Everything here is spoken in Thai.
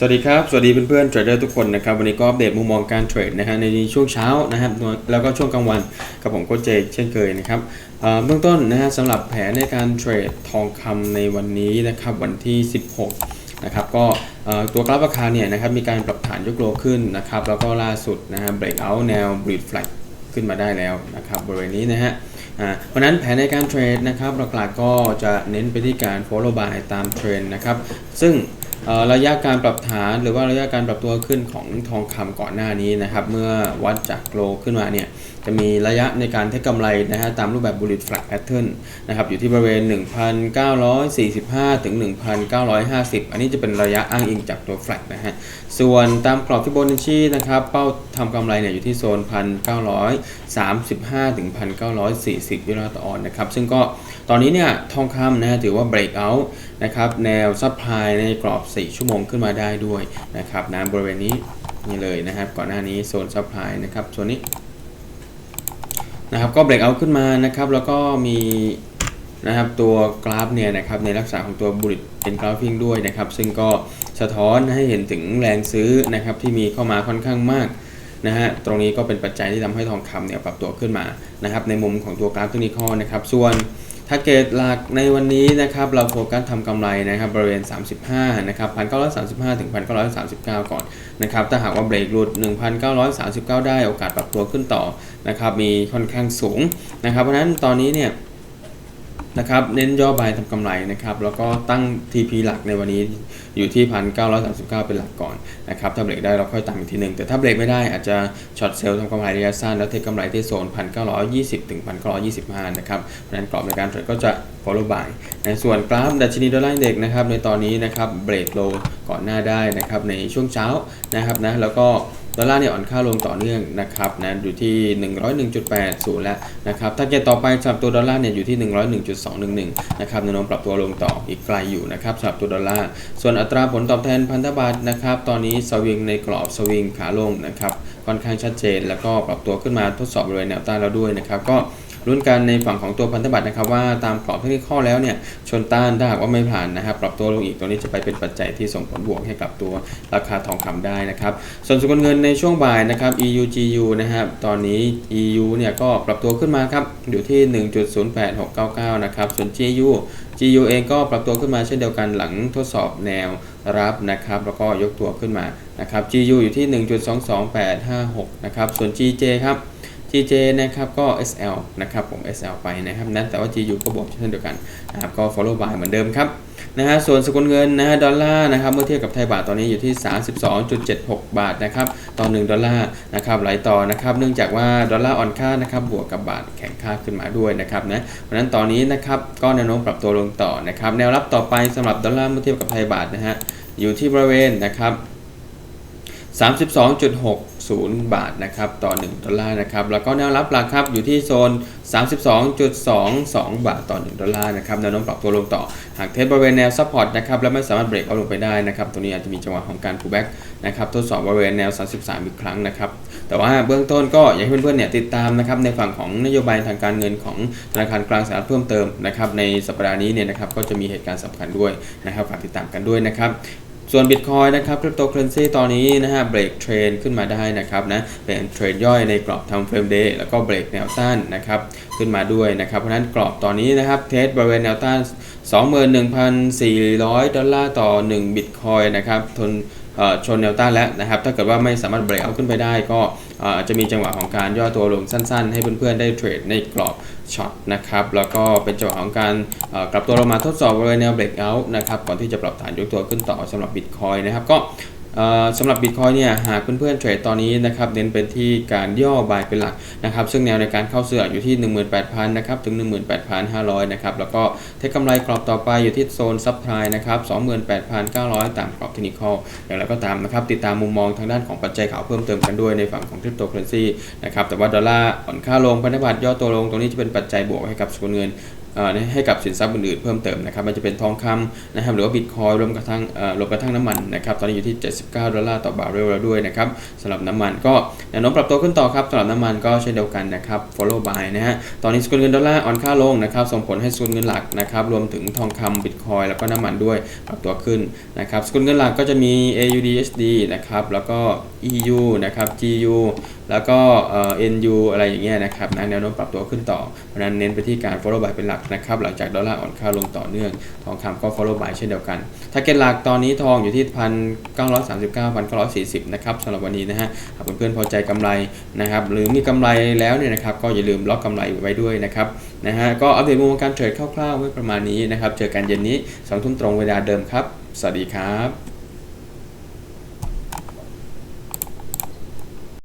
สวัสดีครับ สวัสดีเพื่อนๆเทรดเดอร์ทุกคนนะครับ วันนี้ก็อัปเดตมุมมองการเทรดนะฮะในช่วงเช้านะครับแล้วก็ช่วงกลางวันกับผมโค้ชเจเช่นเคยนะครับเบื้องต้นนะฮะสำหรับแผนในการเทรดทองคำในวันนี้นะครับวันที่ 16นะครับก็ตัวกราฟราคาเนี่ยนะครับมีการปรับฐานยกโลขึ้นนะครับแล้วก็ล่าสุดนะฮะเบรกเอาท์แนว breed flag ขึ้นมาได้แล้วนะครับบริเวณนี้นะฮะเพราะนั้นแผนในการเทรดนะครับหลักๆก็จะเน้นไปที่การ follow buy ตามเทรนด์นะครับซึ่ง ระยะการปรับฐานหรือว่าระยะการปรับตัวขึ้นของทองคำก่อนหน้านี้นะครับ เมื่อวัดจากโลขึ้นมาเนี่ย จะมีระยะในการเทคกำไรนะฮะตามรูปแบบ bullish flag pattern นะครับอยู่ที่บริเวณ 1,945 ถึง 1,950 อันนี้จะเป็นระยะอ้างอิงจากตัว flag นะฮะส่วนตามกรอบที่บนชี้นะครับเป้าทำกำไรเนี่ยอยู่ที่โซน 1,935 ถึง 1,940 วิลาต่อออนนะครับซึ่งก็ตอนนี้เนี่ยทองคำนะฮะถือว่า break out นะครับแนวซัพพลายในกรอบ 4 ชั่วโมงขึ้นมาได้ด้วยนะครับนะบริเวณนี้นี่เลยนะครับก่อนหน้านี้โซนซัพพลายนะครับส่วนนี้ นะครับก็เบรกเอาขึ้นมานะครับแล้วก็มีนะครับตัวกราฟเนี่ยนะครับในลักษณะของตัวบุริตเป็นกราฟิงด้วยนะครับซึ่งก็สะท้อนให้เห็นถึงแรงซื้อนะครับที่มีเข้ามาค่อนข้างมากนะฮะตรงนี้ก็เป็นปัจจัยที่ทำให้ทองคำเนี่ยปรับตัวขึ้นมานะครับในมุมของตัวกราฟเทคนิคนะครับส่วนทาร์เก็ตหลักในวันนี้นะครับเราโฟกัสทำกำไรนะครับบริเวณ 35 นะครับ 1,935 ถึง 1,939 ก่อน นะครับถ้าหากว่าเบรกหลุด 1,939 ได้โอกาสปรับตัวขึ้นต่อนะครับมีค่อนข้างสูงนะครับ เพราะฉะนั้นตอนนี้เนี่ยนะครับเน้นย่อบายทำกำไรนะครับแล้วก็ตั้ง TP หลักในวันนี้อยู่ที่ 1,939 เป็นหลักก่อนนะครับถ้าเบรกได้เราค่อยตั้งอีกทีหนึ่งแต่ถ้าเบรกไม่ได้อาจจะช็อตเซลล์ทำกำไรระยะสั้นแล้วเทคกำไรที่โซน 1,920 ถึง 1,925 นะครับเพราะฉะนั้นกรอบในการเทรดก็จะ follow by ในส่วนกราฟดัชนีดอลลาร์อินเด็กนะครับในตอนนี้นะครับเบรกโลก่อนหน้าได้นะครับในช่วงเช้านะครับนะแล้วก็ดอลลาร์เนี่ยอ่อนค่าลงต่อเนื่องนะครับนะอยู่ที่ 101.80 แล้วนะครับถ้าเกิดต่อไปสำหรับตัวดอลลาร์เนี่ยอยู่ที่ 101.211 นะครับแนวโน้มปรับตัวลงต่ออีกไกลอยู่นะครับสำหรับตัวดอลลาร์ส่วนอัตราผลตอบแทนพันธบัตรนะครับตอนนี้สวิงในกรอบสวิงขาลงนะครับค่อนข้างชัดเจน แล้วก็ปรับตัวขึ้นมาทดสอบบริเวณแนวต้านแล้วด้วยนะครับก็ ลุ้นกันในฝั่งของตัวพันธบัตรนะครับว่าตามกรอบเทคนิคแล้วเนี่ยชนต้านถ้าหากว่าไม่ผ่านนะครับปรับตัวลงอีกตัวนี้จะไปเป็นปัจจัยที่ส่งผลบวกให้กับตัวราคาทองคำได้นะครับส่วนสกุลเงินในช่วงบ่ายนะครับ EU GU นะครับตอนนี้ EU เนี่ยก็ปรับตัวขึ้นมาครับอยู่ที่ 1.08699 นะครับส่วน GU GU เองก็ปรับตัวขึ้นมาเช่นเดียวกันหลังทดสอบแนวรับนะครับแล้วก็ยกตัวขึ้นมานะครับ GU อยู่ที่ 1.22856 นะครับส่วน GJ ครับ GJ นะครับก็ SL นะครับผม SL ไปนะครับนั้นแต่ว่า GU ก็บวกเช่นเดียวกันนะครับก็ follow by เหมือนเดิมครับนะฮะส่วนสกุลเงินนะฮะดอลลาร์นะครับเมื่อเทียบกับไทยบาทตอนนี้อยู่ที่ 32.76 บาทนะครับต่อ1ดอลลาร์นะครับไหลต่อนะครับเนื่องจากว่าดอลลาร์อ่อนค่านะครับบวกกับบาทแข็งค่าขึ้นมาด้วยนะครับนะเพราะนั้นตอนนี้นะครับก็แนวโน้มปรับตัวลงต่อนะครับแนวรับต่อไปสำหรับดอลลาร์เมื่อเทียบกับไทยบาทนะฮะอยู่ที่บริเวณนะครับ 0 บาทนะครับต่อ 1 ดอลลาร์นะครับแล้วก็แนวรับหลักครับอยู่ที่โซน 32.22 บาทต่อ 1 ดอลลาร์นะครับแนวโน้มปรับตัวลงต่อ หากเทสบริเวณแนวซัพพอร์ตนะครับแล้วไม่สามารถเบรกเอาลงไปได้นะครับตัวนี้อาจจะมีจังหวะของการ pullback นะครับทดสอบบริเวณแนว 33 อีกครั้งนะครับแต่ว่าเบื้องต้นก็อยากให้เพื่อนๆเนี่ยติดตามนะครับในฝั่งของนโยบายทางการเงินของธนาคารกลางสหรัฐเพิ่มเติมนะครับในสัปดาห์นี้เนี่ยนะครับก็จะมีเหตุการณ์สำคัญด้วยนะครับฝากติดตามกันด้วยนะครับ ส่วน Bitcoin นะครับคริปโตเคอเรนซีตอนนี้นะฮะเบรกเทรนขึ้นมาได้นะครับนะเป็นเทรนย่อยในกรอบทำเฟรมเดย์แล้วก็เบรกแนวต้านนะครับขึ้นมาด้วยนะครับเพราะนั้นกรอบตอนนี้นะครับเทสบริเวณแนวต้าน 21,400 ดอลลาร์ต่อ1 Bitcoin นะครับทน ชนแนวต้านแล้วนะครับถ้าเกิดว่าไม่สามารถเบรกเอาขึ้นไปได้ ก็อาจจะมีจังหวะของการย่อตัวลงสั้นๆ ให้เพื่อนๆได้เทรดในกรอบช็อตนะครับแล้วก็เป็นจังหวะของการกลับตัวลงมาทดสอบบริเวณแนวเบรกเอาท์นะครับก่อนที่จะปรับฐานยกตัวขึ้นต่อสำหรับบิตคอยนะครับก็ สำหรับ Bitcoin เนี่ยหากเพื่อนๆเทรดตอนนี้นะครับเน้นเป็นที่การย่อบายเป็นหลักนะครับซึ่งแนวในการเข้าซื้ออยู่ที่ 18,000นะครับถึง 18,500นะครับแล้วก็เทคกำไรกรอบต่อไปอยู่ที่โซนซับไพรนะครับ28,900 ตามกรอบเทคนิคอลอย่างไรก็ตามนะครับติดตามมุมมองทางด้านของปัจจัยข่าวเพิ่มเติมกันด้วยในฝั่งของคริปโตเคอเรนซีนะครับแต่ว่าดอลลาร์อ่อนค่าลงพันธบัตรย่อตัวลงตรงนี้จะเป็นปัจจัยบวกให้กับสกุลเงิน ให้กับสินทรัพย์อื่นๆเพิ่มเติมนะครับมันจะเป็นทองคำนะครับหรือว่าบิตคอยรวมกระทั่งรวมกระทั่งน้ำมันนะครับตอนนี้อยู่ที่ 79 ดอลลาร์ต่อบาร์เรลแล้วด้วยนะครับสำหรับน้ำมันก็แนวโน้มปรับตัวขึ้นต่อครับสำหรับน้ำมันก็เช่นเดียวกันนะครับ follow by นะฮะตอนนี้สกุลเงินดอลลาร์อ่อนค่าลงนะครับส่งผลให้สกุลเงินหลักนะครับรวมถึงทองคำบิตคอยแล้วก็น้ำมันด้วยปรับตัวขึ้นนะครับสกุลเงินหลักก็จะมี AUDSD นะครับแล้วก็ EU นะครับ GU แล้วก็เอ่อ NU อะไรอย่างเงี้ยนะครับนะแนวโน้มปรับตัวขึ้นต่อ เพราะนั้นเน้นไปที่การ follow by เป็นหลักนะครับ หลังจากดอลลาร์อ่อนค่าลงต่อเนื่อง ทองคำก็ follow by เช่นเดียวกัน ถ้าเก็ตหลักตอนนี้ทองอยู่ที่1,939 1,940นเก้าร้อยสี่สิบนะครับสำหรับวันนี้นะฮะหากเพื่อนๆพอใจกำไรนะครับ หรือมีกำไรแล้วเนี่ยนะครับ ก็อย่าลืมล็อกกำไรไว้ด้วยนะครับ นะฮะ ก็อัปเดตมุมการเทรดคร่าวๆไว้ประมาณนี้นะครับ เจอกันเย็นนี้2ทุ่มตรงเวลาเดิมครับ สวัสดีครับ